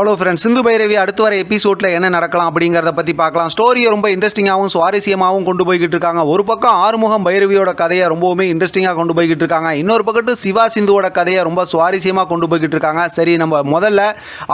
Hello friends Sindhu Bhairavi அடுத்து வர எபிசோடில் என்ன நடக்கலாம் அப்படிங்கிறத பற்றி பார்க்கலாம். ஸ்டோரியை ரொம்ப இன்ட்ரெஸ்டிங்காகவும் சுவாரஸ்யமாகவும் கொண்டு போய்கிட்டு இருக்காங்க. ஒரு பக்கம் ஆறுமுகம் பைரவியோட கதையை ரொம்பவுமே இன்ட்ரெஸ்டிங்காக கொண்டு போய்கிட்டு இருக்காங்க. இன்னொரு பக்கத்து சிவா சிந்துவோட கதையை ரொம்ப சுவாரஸ்யமாக கொண்டு போய்கிட்டு இருக்காங்க. சரி நம்ம முதல்ல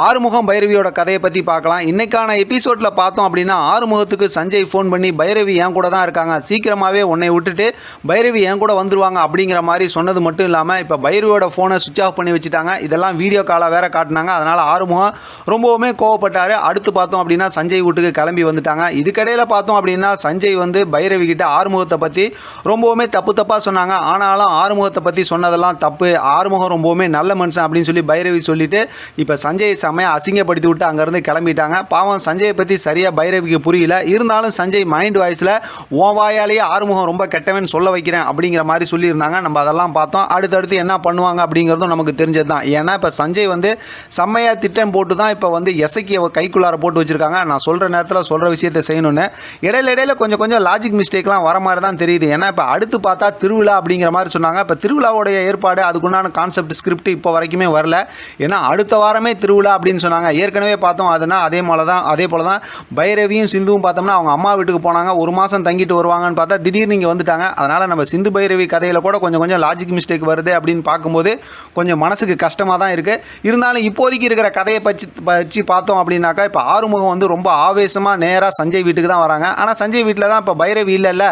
ஆறுமுகம் பைரவியோட கதையை பற்றி பார்க்கலாம். இன்றைக்கான எபிசோடில் பார்த்தோம் அப்படின்னா ஆறுமுகத்துக்கு சஞ்சய் ஃபோன் பண்ணி பைரவி என் கூட தான் இருக்காங்க. சீக்கிரமாகவே உன்னை விட்டுட்டு பைரவி என் கூட வந்துருவாங்க. அப்படிங்கிற மாதிரி சொன்னது மட்டும் இல்லாமல் இப்போ பைரவியோட ஃபோனை சுவிச் ஆஃப் பண்ணி வச்சுட்டாங்க. இதெல்லாம் வீடியோ காலாக வேற காட்டினாங்க. அதனால் ஆறுமுகம் ரொம்பவுமே கோவப்பட்டார். அடுத்து பார்த்தோம் அப்படின்னா சஞ்சய் வீட்டுக்கு கிளம்பி வந்துட்டாங்க. இதுக்கடையில் பார்த்தோம் அப்படின்னா சஞ்சய் வந்து பைரவி கிட்ட ஆறுமுகத்தை பற்றி ரொம்பவுமே தப்பு தப்பாக சொன்னாங்க. ஆனாலும் ஆறுமுகத்தை பற்றி சொன்னதெல்லாம் தப்பு. ஆறுமுகம் ரொம்பவுமே நல்ல மனுஷன் அப்படின்னு சொல்லி பைரவி சொல்லிட்டு இப்போ சஞ்சய் செமையை அசிங்கப்படுத்தி விட்டு அங்கேருந்து கிளம்பிட்டாங்க. பாவம் சஞ்சயை பற்றி சரியாக பைரவிக்கு புரியல. இருந்தாலும் சஞ்சய் மைண்ட் வாய்ஸில் உன் வாயாலேயே ஆறுமுகம் ரொம்ப கெட்டவன் சொல்ல வைக்கிறேன் அப்படிங்கிற மாதிரி சொல்லியிருந்தாங்க. நம்ம அதெல்லாம் பார்த்தோம். அடுத்தடுத்து என்ன பண்ணுவாங்க அப்படிங்கிறதும் நமக்கு தெரிஞ்சது தான் ஏன்னா இப்போ சஞ்சய் வந்து செம்மையாக திட்டம் போட்டு தான் இப்போ வந்து எசைக்கு கைக்குள்ளார போட்டு வச்சுருக்காங்க. நான் சொல்கிற நேரத்தில் சொல்கிற விஷயத்தை செய்யணும்னு. இடையில இடையில கொஞ்சம் கொஞ்சம் லாஜிக் மிஸ்டேக்லாம் வர மாதிரி தான் தெரியுது. ஏன்னா இப்போ அடுத்து பார்த்தா திருவிழா அப்படிங்கிற மாதிரி சொன்னாங்க. இப்போ திருவிழாவுடைய ஏற்பாடு அதுக்குண்டான கான்செப்ட் ஸ்கிரிப்ட் இப்போ வரைக்குமே வரல. ஏன்னா அடுத்த வாரமே திருவிழா அப்படின்னு சொன்னாங்க. ஏற்கனவே பார்த்தோம் அதுனா அதே போல தான் அதே போல தான் பைரவியும் சிந்துவும் பார்த்தோம்னா அவங்க அம்மா வீட்டுக்கு போனாங்க. ஒரு மாதம் தங்கிட்டு வருவாங்கன்னு பார்த்தா திடீர்னு இங்கே வந்துட்டாங்க. அதனால் நம்ம சிந்து பைரவி கதையில் கூட கொஞ்சம் கொஞ்சம் லாஜிக் மிஸ்டேக் வருது அப்படின்னு பார்க்கும்போது கொஞ்சம் மனசுக்கு கஷ்டமாக தான் இருக்குது இருந்தாலும் இப்போதைக்கு இருக்கிற கதையை பற்றி வச்சு பார்த்தோம் அப்படின்னாக்கா இப்போ ஆறுமுகம் வந்து ரொம்ப ஆவேசமாக நேராக சஞ்சய் வீட்டுக்கு தான் வராங்க. ஆனால் சஞ்சய் வீட்டில் தான் இப்போ பைரவி இல்லைல்ல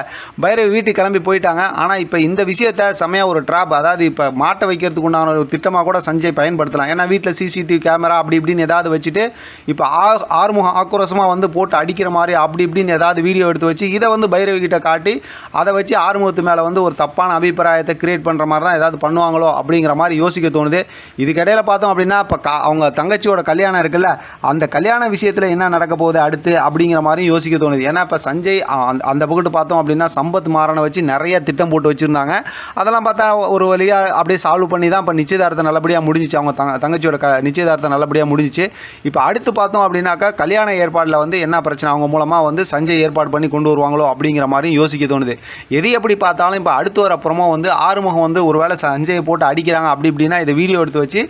பைரவி வீட்டுக்கு கிளம்பி போயிட்டாங்க. ஆனால் இப்போ இந்த விஷயத்தை செமையாக ஒரு ட்ராப் அதாவது இப்போ மாட்டை வைக்கிறதுக்கு உண்டான ஒரு திட்டமாக கூட சஞ்சய் பயன்படுத்தலாம். ஏன்னா வீட்டில் சிசிடிவி கேமரா அப்படி இப்படின்னு ஏதாவது வச்சுட்டு இப்போ ஆ ஆறுமுகம் ஆக்ரோஷமாக வந்து போட்டு அடிக்கிற மாதிரி அப்படி இப்படின்னு ஏதாவது வீடியோ எடுத்து வச்சு இதை வந்து பைரவி கிட்ட காட்டி அதை வச்சு ஆறுமுகத்து மேலே வந்து ஒரு தப்பான அபிப்பிராயத்தை கிரியேட் பண்ணுற மாதிரி தான் ஏதாவது பண்ணுவாங்களோ அப்படிங்கிற மாதிரி யோசிக்க தோணுது. இதுக்கிடையில் பார்த்தோம் அப்படின்னா இப்போ கா அவங்க தங்கச்சியோட கல்யாணம் இருக்குல்ல அந்த கல்யாண விஷயத்தில் என்ன நடக்க போகுது அடுத்து அப்படிங்கிற மாதிரி யோசிக்க தோணுது. ஏன்னா இப்போ சஞ்சய் அந்த அந்த பக்கத்து பார்த்தோம் அப்படின்னா சம்பத் மாறனை வச்சு நிறைய திட்டம் போட்டு வச்சுருந்தாங்க. அதெல்லாம் பார்த்தா ஒரு வழியாக அப்படியே சால்வ் பண்ணி தான் இப்போ நிச்சயதார்த்தம் நல்லபடியாக முடிஞ்சிச்சு. அவங்க தங்க தங்கச்சியோட க நிச்சயதார்த்தம் நல்லபடியாக முடிஞ்சிச்சு. இப்போ அடுத்து பார்த்தோம் அப்படின்னாக்கா கல்யாண ஏற்பாடில் வந்து என்ன பிரச்சனை? அவங்க மூலமாக வந்து சஞ்சய் ஏற்பாடு பண்ணி கொண்டு வருவாங்களோ அப்படிங்கிற மாதிரியும் யோசிக்க தோணுது. எது எப்படி பார்த்தாலும் இப்போ அடுத்து வர அப்புறமா வந்து ஆறுமுகம் வந்து ஒருவேளை சஞ்சயை போட்டு அடிக்கிறாங்க அப்படி இப்படின்னா இதை வீடியோ எடுத்து வச்சு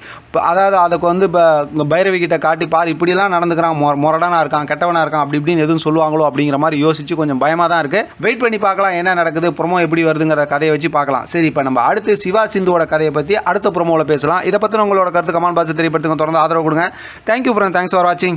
அதாவது அதுக்கு வந்து இப்போ பைரவி கிட்ட காட்டி பார் இப்படிலாம் நடந்துக்கிறான் மொ முரடானா இருக்கான் கெட்டவனா இருக்கான் அப்படி இப்படின்னு எதுவும் சொல்லுவாங்களோ அப்படிங்கிற மாதிரி யோசிச்சு கொஞ்சம் பயமாக தான் இருக்குது வெயிட் பண்ணி பார்க்கலாம் என்ன நடக்குது ப்ரொமோ எப்படி வருதுங்கிற கதையை வச்சு பார்க்கலாம். சரி இப்போ நம்ம அடுத்து சிவா சிந்துவோட கதையை பற்றி அடுத்த ப்ரொமோவில் பேசலாம். இதை பற்றி உங்களோட கருத்து கமான் பாக்ஸ் தெரியப்படுத்துங்க. தொடர்ந்து ஆதரவு கொடுங்க. தேங்க்யூ ஃப்ரெண்ட் தேங்க்ஸ் ஃபார் வாட்சிங்